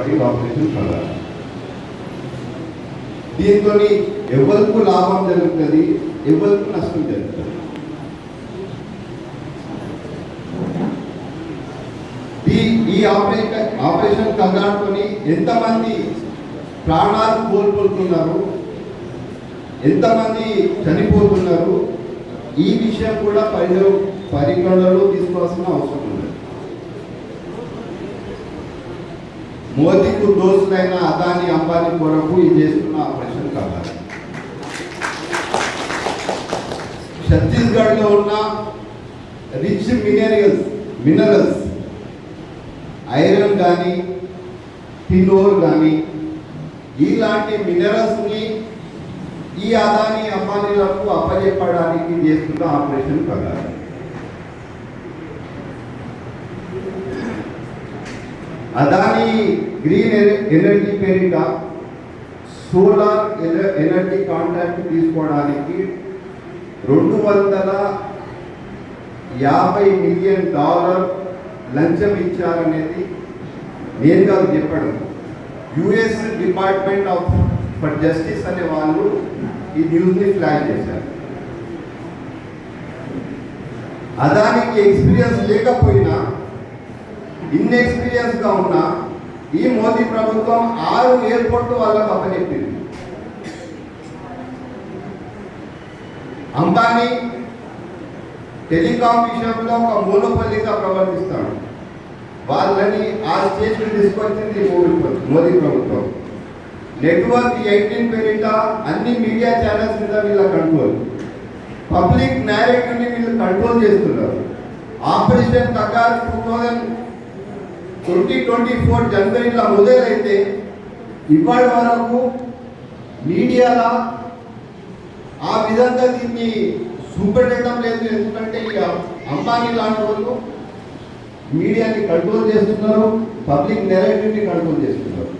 Body operation పడాలి దీంతో ఎవరికి లాభం జరుగుతుంది? ఎవరికి నష్టం జరుగుతుంది? ఈ ఆపరేషన్ ఆపరేషన్ కగాడుకొని ఎంతమంది ప్రాణాలు కోల్పోతున్నారు? ఎంతమంది చనిపోతున్నారు? ఈ విషయం కూడా పరిగణలో తీసుకోవాల్సిన అవసరం ఉంది. మోదీకు దోస్తులైన అదాని అంబానీ కొరకు ఇది చేస్తున్న ఆపరేషన్ కంగారు ఛత్తీస్గఢ్లో ఉన్న రిచ్ మినరల్స్ మినరల్స్ ఐరన్ కానీ టినోర్ కానీ ఇలాంటి మినరల్స్ని ఈ అదాని అంబానీలకు అప్పచెప్పడానికి చేస్తున్న ఆపరేషన్ ప్రకారం అదాని గ్రీన్ ఎనర్జీ పేరిట సోలార్ ఎన- ఎనర్జీ కాంట్రాక్ట్ తీసుకోవడానికి రెండు వందల యాభై మిలియన్ డాలర్ లంచం ఇచ్చారనేది నేను కాదు చెప్పడం. US department of for justice అనే వాళ్ళు ఈ న్యూస్ని ఫ్లాగ్ చేశారు. అదానికి ఎక్స్పీరియన్స్ లేకపోయినా ఇన్ఎక్స్పీరియన్స్గా ఉన్న ఈ మోదీ ప్రభుత్వం ఆరు ఎయిర్పోర్ట్ వాళ్ళకు అప్పచెప్పింది. అంబానీ టెలికాం విషయంలో ఒక మూలపల్లిగా ప్రవర్తిస్తాడు. వాళ్ళని ఆ స్టేజ్కి తీసుకొచ్చింది మోదీ ప్రభుత్వం నెట్వర్క్ ఎయిటీన్ పేరిట అన్ని మీడియా ఛానల్స్ మీద వీళ్ళ కంట్రోల్ పబ్లిక్ నేరేటివ్ని వీళ్ళు కంట్రోల్ చేస్తున్నారు. Operation Kagar two thousand twenty twenty four జనవరిలో మొదలైతే ఇవాళ వరకు మీడియాలో ఆ విధంగా దీన్ని చూపెట్టడం లేదు. ఎందుకంటే ఇక అంబానీ లాంటి వాళ్ళు మీడియాని కంట్రోల్ చేస్తున్నారు. పబ్లిక్ నెరేటివ్ని కంట్రోల్ చేస్తున్నారు.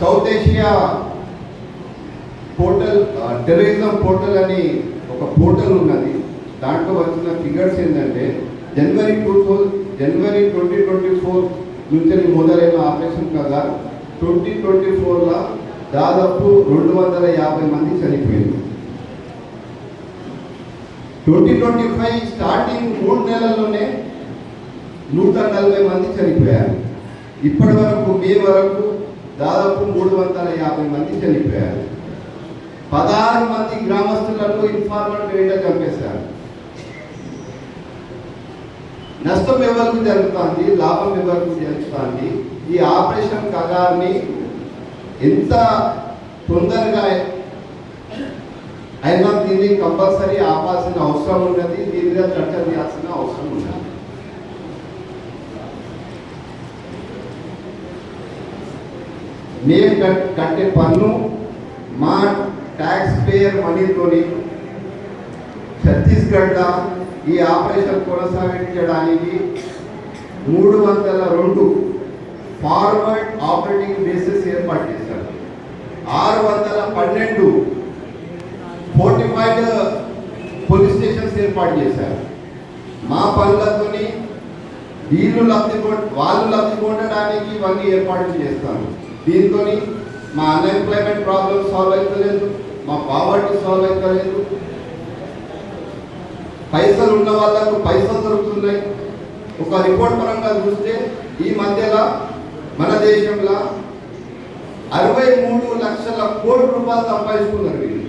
South Asia portal terrorism portal అని ఒక పోర్టల్ ఉన్నది. దాంట్లో వచ్చిన ఫిగర్స్ ఏంటంటే January two January twenty twenty four నుంచి మొదలైన ఆపరేషన్ కదా ట్వంటీ ట్వంటీ ఫోర్లో దాదాపు రెండు వందల యాభై మంది చనిపోయింది ట్వంటీ ట్వంటీ ఫైవ్ స్టార్టింగ్ మూడు నెలల్లోనే నూట నలభై మంది చనిపోయారు. ఇప్పటి వరకు మే వరకు దాదాపు మూడు వందల యాభై మంది చనిపోయారు. పదహారు మంది గ్రామస్తులను ఇన్ఫార్మల్ వేట చంపేశారు. నష్టం ఎవరికి జరుగుతుంది? లాభం ఎవరికి జరుగుతుంది? ఈ ఆపరేషన్ కగారిని ఎంత తొందరగా అయినా దీన్ని కంపల్సరీ ఆపాల్సిన అవసరం ఉన్నది దీని మీద చర్చ చేయాల్సిన అవసరం ఉన్నది. మేము కట్- కట్టే పన్ను మా ట్యాక్స్ పేయర్ మనీతోని ఛత్తీస్గఢ్లో ఈ ఆపరేషన్ కొనసాగించడానికి మూడు వందల రెండు ఫార్వర్డ్ ఆపరేటింగ్ బేసెస్ ఏర్పాటు చేశారు. ఆరు వందల పన్నెండు ఫోర్టిఫైడ్ పోలీస్ స్టేషన్స్ ఏర్పాటు చేశారు. మా పనులతోని వీళ్ళు లబ్ధి వాళ్ళు లబ్ధి పొందడానికి ఇవన్నీ ఏర్పాట్లు చేస్తాను దీంతో మా అన్ఎంప్లాయ్మెంట్ ప్రాబ్లమ్ సాల్వ్ అవుతలేదు మా పావర్టీ సాల్వ్ అవుతలేదు ఉన్న వాళ్ళకు పైసలు దొరుకుతున్నాయి. ఒక రిపోర్ట్ పరంగా చూస్తే ఈ మధ్యలో మన దేశంలో అరవై మూడు లక్షల కోట్ల రూపాయలు సంపాదించుకున్నారు వీళ్ళు.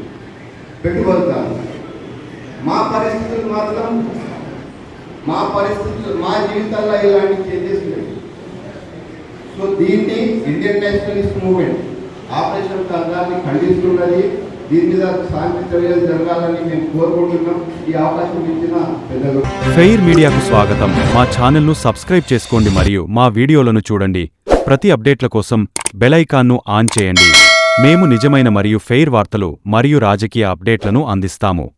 పెట్టుబడిదారు మా పరిస్థితులు మాత్రం మా పరిస్థితులు మా జీవితాల్లో ఇలాంటి చేంజెస్ సో దీన్ని ఇండియన్ నేషనలిస్ట్ మూమెంట్ ఆపరేషన్ కంగాన్ని ఖండిస్తున్నది దీని మీద శాంతి చర్యలు జరగాలని మేము కోరుకుంటున్నాం. ఈ అవకాశం ఇచ్చిన పెద్దలు. ఫెయిర్ మీడియాకు స్వాగతం. మా ఛానల్ను సబ్స్క్రైబ్ చేసుకోండి మరియు మా వీడియోలను చూడండి. ప్రతి అప్డేట్ల కోసం బెలైకాన్ను ఆన్ చేయండి. మేము నిజమైన మరియు ఫెయిర్ వార్తలు మరియు రాజకీయ అప్డేట్లను అందిస్తాము.